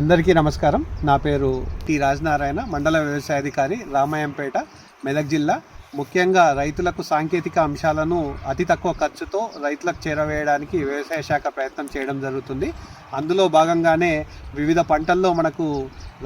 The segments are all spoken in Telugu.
అందరికీ నమస్కారం. నా పేరు టి రాజనారాయణ మండల వ్యవసాయాధికారి రామాయంపేట మెదక్ జిల్లా. ముఖ్యంగా రైతులకు సాంకేతిక అంశాలను అతి తక్కువ ఖర్చుతో రైతులకు చేరవేయడానికి వ్యవసాయ శాఖ ప్రయత్నం చేయడం జరుగుతుంది. అందులో భాగంగానే వివిధ పంటల్లో మనకు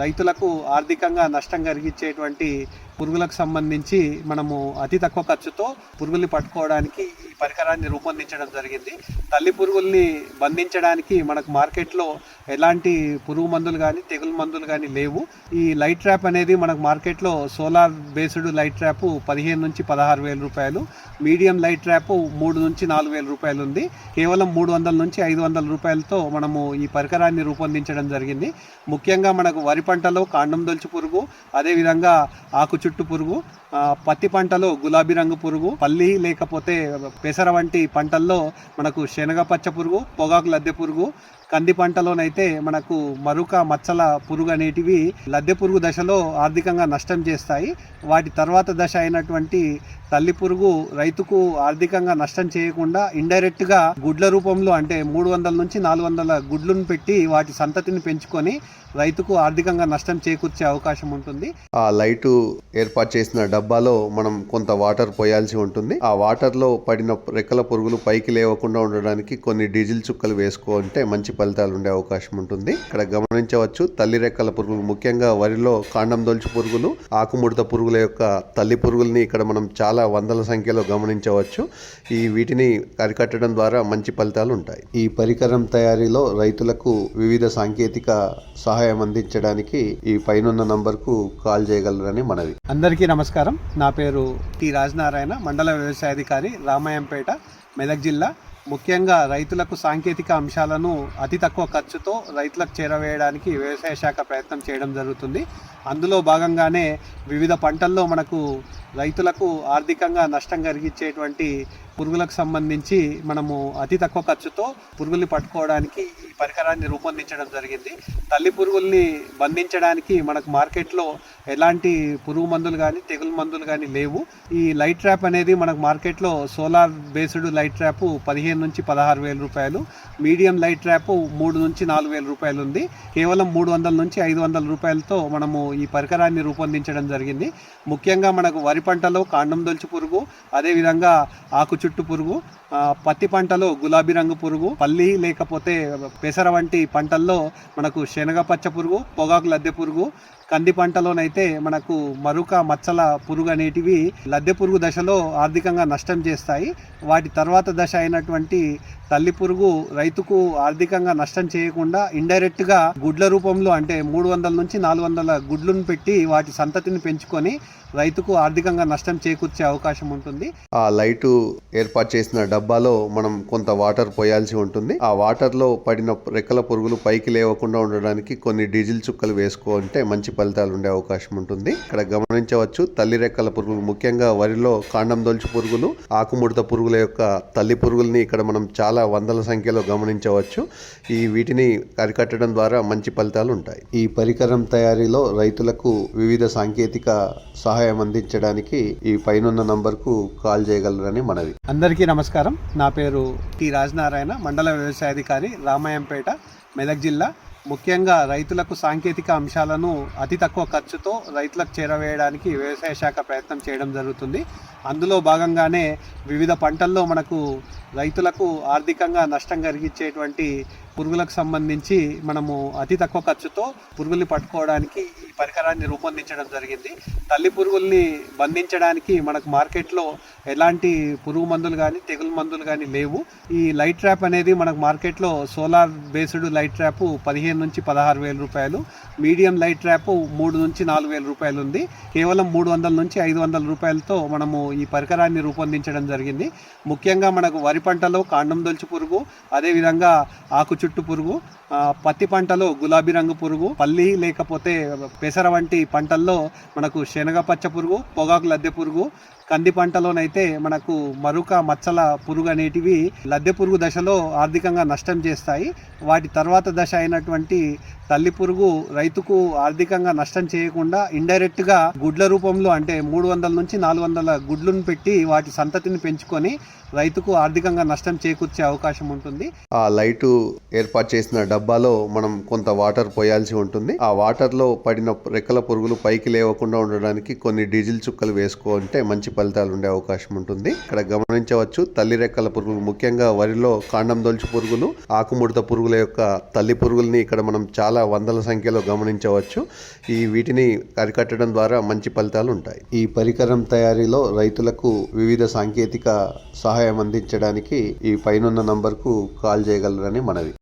రైతులకు ఆర్థికంగా నష్టం కలిగించేటువంటి పురుగులకు సంబంధించి మనము అతి తక్కువ ఖర్చుతో పురుగుల్ని పట్టుకోవడానికి ఈ పరికరాన్ని రూపొందించడం జరిగింది. తల్లి పురుగుల్ని బంధించడానికి మనకు మార్కెట్లో ఎలాంటి పురుగు మందులు కానీ తెగులు మందులు కానీ లేవు. ఈ లైట్ ట్రాప్ అనేది మనకు మార్కెట్లో సోలార్ బేస్డ్ లైట్ ట్రాప్ పదిహేను నుంచి పదహారు వేల రూపాయలు మీడియం లైట్ ట్రాప్ మూడు నుంచి నాలుగు వేల రూపాయలు ఉంది. కేవలం మూడు వందల నుంచి ఐదు వందల రూపాయలతో మనము ఈ పరికరాన్ని రూపొందించడం జరిగింది. ముఖ్యంగా మనకు వరి పంటలో కాండం దొలుచు పురుగు అదేవిధంగా ఆకు చుట్టు పురుగు పత్తి పంటలో గులాబీ రంగు పురుగు పల్లి లేకపోతే పెసర వంటి పంటల్లో మనకు శనగ పచ్చ పురుగు పొగాకు లద్దె పురుగు కంది పంటలోనైతే మనకు మరుక మచ్చల పురుగు అనేటివి లద్దె పురుగు దశలో ఆర్థికంగా నష్టం చేస్తాయి. వాటి తర్వాత దశ అయినటువంటి తల్లి పురుగు రైతుకు ఆర్థికంగా నష్టం చేయకుండా ఇండైరెక్ట్గా గుడ్ల రూపంలో అంటే మూడు వందల నుంచి నాలుగు వందల గుడ్లను పెట్టి వాటి సంతతిని పెంచుకొని రైతుకు ఆర్థికంగా నష్టం చేకూర్చే అవకాశం ఉంటుంది. ఆ లైటు ఏర్పాటు చేసిన డబ్బాలో మనం కొంత వాటర్ పోయాల్సి ఉంటుంది. ఆ వాటర్లో పడిన రెక్కల పురుగులు పైకి లేవకుండా ఉండడానికి కొన్ని డీజిల్ చుక్కలు వేసుకుంటే మంచి ఫలితాలు ఉండే అవకాశం ఉంటుంది. ఇక్కడ గమనించవచ్చు తల్లి రెక్కల పురుగులు ముఖ్యంగా వరిలో కాండం దొలుచు పురుగులు ఆకుముడత పురుగుల యొక్క తల్లి పురుగుల్ని ఇక్కడ మనం చాలా వందల సంఖ్యలో గమనించవచ్చు. ఈ వీటిని అరికట్టడం ద్వారా మంచి ఫలితాలు ఉంటాయి. ఈ పరికరం తయారీలో రైతులకు వివిధ సాంకేతిక సహాయం అందించడానికి ఈ పైనున్న నంబర్కు కాల్ చేయగలరని మనవి. అందరికీ నమస్కారం. నా పేరు టి రాజనారాయణ మండల వ్యవసాయాధికారి రామాయంపేట. మెదక్ జిల్లా. ముఖ్యంగా రైతులకు సాంకేతిక అంశాలను అతి తక్కువ ఖర్చుతో రైతులకు చేరవేయడానికి వ్యవసాయ శాఖ ప్రయత్నం చేయడం జరుగుతుంది. అందులో భాగంగానే వివిధ పంటల్లో మనకు రైతులకు ఆర్థికంగా నష్టం కలిగించేటువంటి పురుగులకు సంబంధించి మనము అతి తక్కువ ఖర్చుతో పురుగుల్ని పట్టుకోవడానికి ఈ పరికరాన్ని రూపొందించడం జరిగింది. తల్లి పురుగుల్ని బంధించడానికి మనకు మార్కెట్లో ఎలాంటి పురుగు మందులు కానీ తెగులు మందులు కానీ లేవు. ఈ లైట్ ట్రాప్ అనేది మనకు మార్కెట్లో సోలార్ బేస్డ్ లైట్ ట్రాప్ పదిహేను నుంచి పదహారు వేల రూపాయలు మీడియం లైట్ ట్రాప్ మూడు నుంచి నాలుగు వేల రూపాయలు ఉంది. కేవలం మూడు వందల నుంచి ఐదు వందల రూపాయలతో మనము ఈ పరికరాన్ని రూపొందించడం జరిగింది. ముఖ్యంగా మనకు వరి పంటలో కాండం దొలుచు పురుగు అదేవిధంగా ఆకు చుట్టు పురుగు పత్తి పంటలో గులాబీ రంగు పురుగు పల్లి లేకపోతే పెసర వంటి పంటల్లో మనకు శనగ పచ్చ పురుగు పొగాకు లద్దె పురుగు కంది పంటలోనైతే మనకు మరుక మచ్చల పురుగు అనేటివి లద్దె పురుగు దశలో ఆర్థికంగా నష్టం చేస్తాయి. వాటి తర్వాత దశ అయినటువంటి తల్లి పురుగు రైతుకు ఆర్థికంగా నష్టం చేయకుండా ఇండైరెక్ట్గా గుడ్ల రూపంలో అంటే మూడు వందల నుంచి నాలుగు వందల గుడ్లను పెట్టి వాటి సంతతిని పెంచుకొని రైతుకు ఆర్థికంగా నష్టం చేకూర్చే అవకాశం ఉంటుంది. ఆ లైటు ఏర్పాటు చేసిన డబ్బాలో మనం కొంత వాటర్ పోయాల్సి ఉంటుంది. ఆ వాటర్లో పడిన రెక్కల పురుగులు పైకి లేవకుండా ఉండడానికి కొన్ని డీజిల్ చుక్కలు వేసుకుంటే మంచి ఫలితాలు ఉండే అవకాశం ఉంటుంది. ఇక్కడ గమనించవచ్చు తల్లి రెక్కల పురుగులు ముఖ్యంగా వరిలో కాండం దొలుచు పురుగులు ఆకుముడత పురుగుల యొక్క తల్లి పురుగుల్ని ఇక్కడ మనం చాలా వందల సంఖ్యలో గమనించవచ్చు. ఈ వీటిని అరికట్టడం ద్వారా మంచి ఫలితాలు ఉంటాయి. ఈ పరికరం తయారీలో రైతులకు వివిధ సాంకేతిక సహాయం అందించడానికి ఈ పైనున్న నంబర్కు కాల్ చేయగలరని మనవి. అందరికీ నమస్కారం. నా పేరు టి రాజనారాయణ మండల వ్యవసాయాధికారి రామాయంపేట మెదక్ జిల్లా ముఖ్యంగా రైతులకు సాంకేతిక అంశాలను అతి తక్కువ ఖర్చుతో రైతులకు చేరవేయడానికి వ్యవసాయ శాఖ ప్రయత్నం చేయడం జరుగుతుంది. అందులో భాగంగానే వివిధ పంటల్లో మనకు రైతులకు ఆర్థికంగా నష్టం కలిగించేటువంటి పురుగులకు సంబంధించి మనము అతి తక్కువ ఖర్చుతో పురుగుల్ని పట్టుకోవడానికి ఈ పరికరాన్ని రూపొందించడం జరిగింది. తల్లి పురుగుల్ని బంధించడానికి మనకు మార్కెట్లో ఎలాంటి పురుగు మందులు కానీ తెగులు మందులు కానీ లేవు. ఈ లైట్ ట్రాప్ అనేది మనకు మార్కెట్లో సోలార్ బేస్డ్ లైట్ ట్రాప్ పదిహేను నుంచి పదహారు వేల రూపాయలు మీడియం లైట్ ట్రాప్ మూడు నుంచి నాలుగు వేల రూపాయలు ఉంది. కేవలం మూడు వందల నుంచి ఐదు వందల రూపాయలతో మనము ఈ పరికరాన్ని రూపొందించడం జరిగింది. ముఖ్యంగా మనకు వరి పంటలో కాండం దొలుచు పురుగు అదేవిధంగా ఆకు చుట్టు పురుగు ఆ, పత్తి పంటలో గులాబీ రంగు పురుగు పల్లి లేకపోతే పెసర వంటి పంటల్లో మనకు శనగ పచ్చ పురుగు పొగాకు లద్దె పురుగు కంది పంటలోనైతే మనకు మరుక మచ్చల పురుగు అనేటివి లద్దె పురుగు దశలో ఆర్థికంగా నష్టం చేస్తాయి. వాటి తర్వాత దశ అయినటువంటి తల్లి పురుగు రైతుకు ఆర్థికంగా నష్టం చేయకుండా ఇండైరెక్ట్గా గుడ్ల రూపంలో అంటే మూడు వందల నుంచి నాలుగు వందల గుడ్లను పెట్టి వాటి సంతతిని పెంచుకొని రైతుకు ఆర్థికంగా నష్టం చేకూర్చే అవకాశం ఉంటుంది. ఆ లైటు ఏర్పాటు చేసిన డబ్బాలో మనం కొంత వాటర్ పోయాల్సి ఉంటుంది. ఆ వాటర్లో పడిన రెక్కల పురుగులు పైకి లేవకుండా ఉండడానికి కొన్ని డీజిల్ చుక్కలు వేసుకుంటే మంచి ఫలితాలు ఉండే అవకాశం ఉంటుంది. ఇక్కడ గమనించవచ్చు తల్లి రెక్కల పురుగులు ముఖ్యంగా వరిలో కాండం దొలుచు పురుగులు ఆకుముడత పురుగుల యొక్క తల్లి పురుగుల్ని ఇక్కడ మనం చాలా వందల సంఖ్యలో గమనించవచ్చు. ఈ వీటిని అరికట్టడం ద్వారా మంచి ఫలితాలు ఉంటాయి. ఈ పరికరం తయారీలో రైతులకు వివిధ సాంకేతిక సహాయం అందించడానికి ఈ పైనున్న నంబర్కు కాల్ చేయగలరని మనవి.